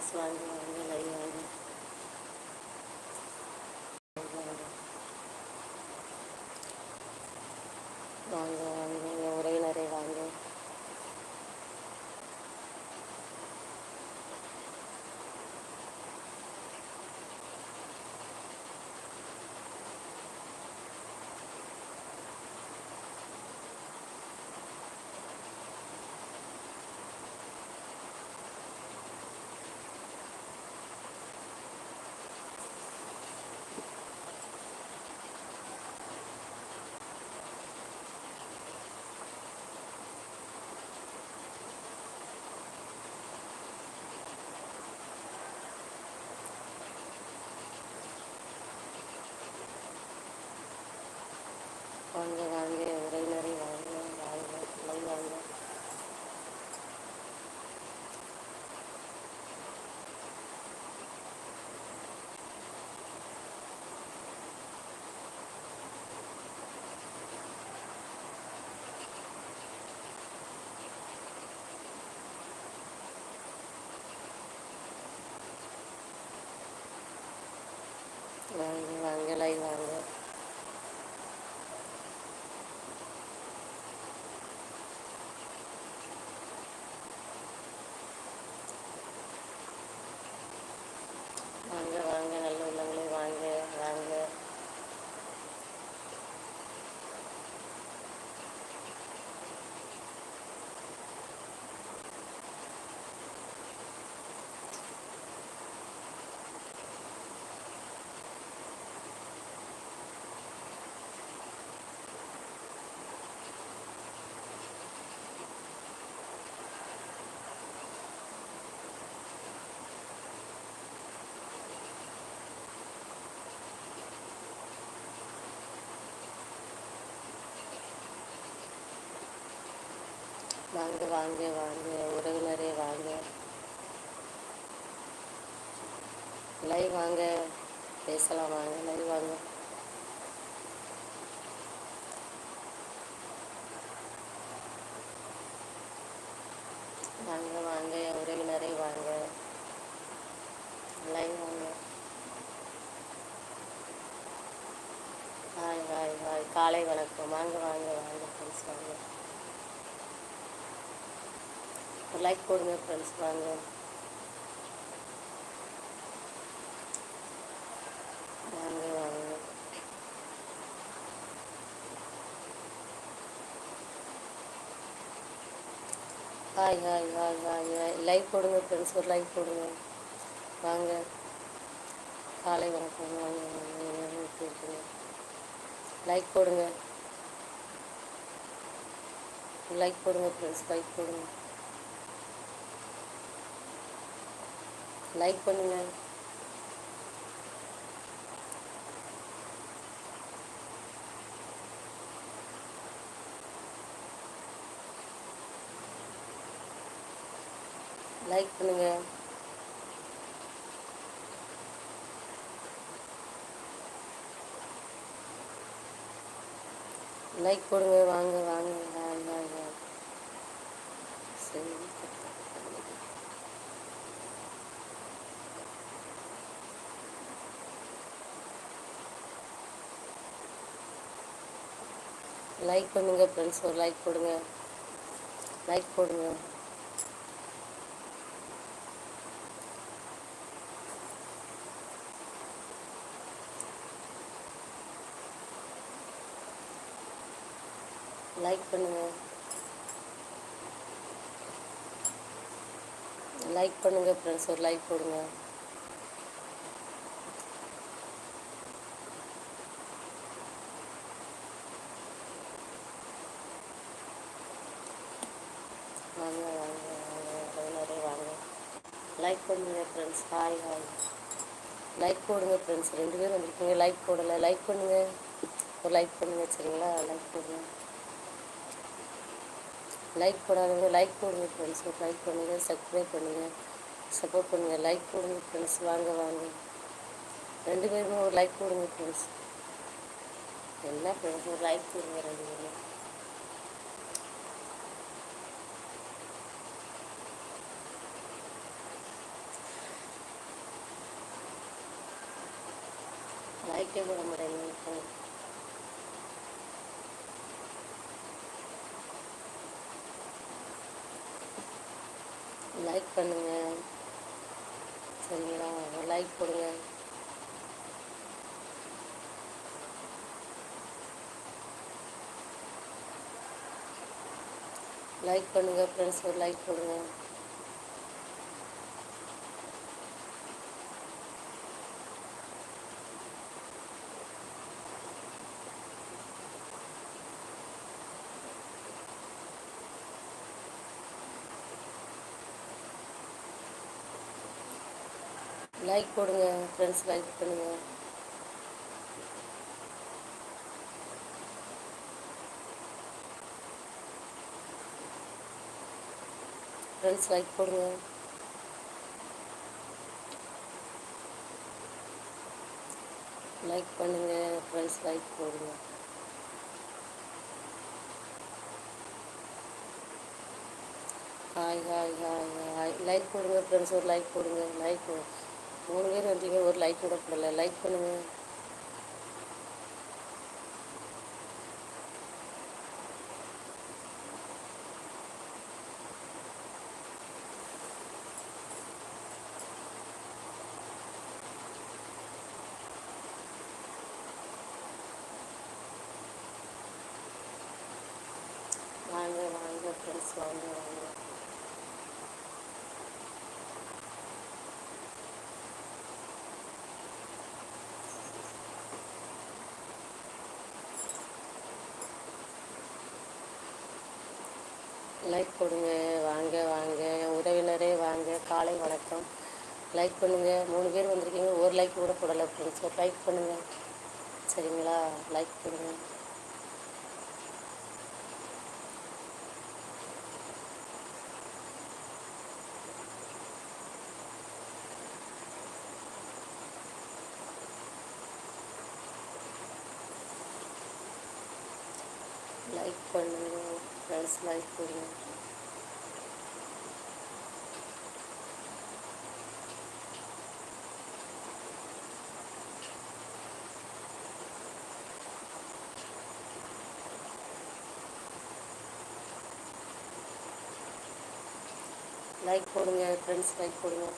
Friends வாங்க வாங்க live வாங்க வாங்க வாங்க என் உறவினரே வாங்க வாங்க வாங்க என் உறவினரே வாங்க வாங்க லைவ் வாங்க வாங்க வாங்க லைவ் வாங்க வாங்க வாங்க நல்ல உள்ளங்களே வாங்க வாங்க வாங்க வாங்க வாங்க உறவினரே வாங்க. லைவ் வாங்க பேசலாம் வாங்க லைவ் வாங்க. வாங்க வாங்க உறவினரே வாங்க. லைவ் வாங்க. Hi hi hi. காலை வணக்கம். வாங்க வாங்க வாங்க ஃப்ரெண்ட்ஸ் வாங்க. ஒரு லைக் போடுங்க ஃப்ரெண்ட்ஸ் வாங்க. வாங்க வாங்க. Hi hi hi hi hi like போடுங்க ஃப்ரெண்ட்ஸ் ஒரு லைக் போடுங்க. வாங்க. காலை வணக்கம். வாங்க வாங்க எப்படி லைக் போடுங்க. லைக் போடுங்க ஃப்ரெண்ட்ஸ் லைக் போடுங்க. லைக் பண்ணுங்கள் லைக் பண்ணுங்கள் லைக் போடுங்க. வாங்க வாங்க வாங்க. சரி. லைக் பண்ணுங்க ஃப்ரெண்ட்ஸ் ஒரு லைக் போடுங்க லைக் போடுங்க லைக் பண்ணுங்க. லைக் பண்ணுங்க ஃப்ரெண்ட்ஸ் ஒரு லைக் போடுங்க வாங்க வாங்க வாங்க உறவினரே வாங்க. லைக் பண்ணுங்க ஃப்ரெண்ட்ஸ் ஹாய் ஹாய் லைக் போடுங்க ஃப்ரெண்ட்ஸ் ரெண்டு பேரும் வந்திருக்கீங்க. லைக் போடலை லைக் பண்ணுங்க. ஒரு லைக் பண்ணுங்க சரிங்களா? லைக் போடுங்க. லைக் போடாதவங்க லைக் போடுங்க ஃப்ரெண்ட்ஸ் ஒரு லைக் பண்ணுங்க. சப்ஸ்கிரைப் பண்ணுங்க. சப்போர்ட் பண்ணுங்க. லைக் போடுங்க ஃப்ரெண்ட்ஸ் வாங்க வாங்க. ரெண்டு பேருமே ஒரு லைக் போடுங்க ஃப்ரெண்ட்ஸ் என்ன ஃப்ரெண்ட்ஸ் ஒரு லைக் போடுங்க ரெண்டு பேரும். ஐக்கிய போட மாட்டேங்க லைக் பண்ணுங்க. சரிங்களா? லைக் போடுங்க லைக் பண்ணுங்க ஃப்ரெண்ட்ஸ் ஒரு லைக் போடுங்க லைக் போடுங்க ஃப்ரெண்ட்ஸ் லைக் பண்ணுங்க. ஃப்ரெண்ட்ஸ் லைக் போடுங்க. லைக் பண்ணுங்க ஃப்ரெண்ட்ஸ் லைக் போடுங்க. Hi hi hi hi like போடுங்க ஃப்ரெண்ட்ஸ் ஒரு லைக் போடுங்க. லைக் மூணு பேர் வந்தீங்க ஒரு லைக் கூட பண்ணல லைக் பண்ணுங்க. வாங்க வாங்க ஃப்ரெண்ட்ஸ் வாங்க வாங்க. லைக் கொடுங்க வாங்க வாங்க உறவினரே வாங்க காலை வணக்கம். லைக் பண்ணுங்கள் மூணு பேர் வந்திருக்கீங்க ஒரு லைக் கூட போடலை ஃப்ரெண்ட்ஸ் ஒரு லைக் பண்ணுங்கள் சரிங்களா? லைக் பண்ணுங்கள் லைக் பண்ணுங்கள் ஃப்ரெண்ட்ஸ் லைக் பண்ணுங்க லைக் போடுங்க ஃப்ரெண்ட்ஸ் லைக் போடுங்க.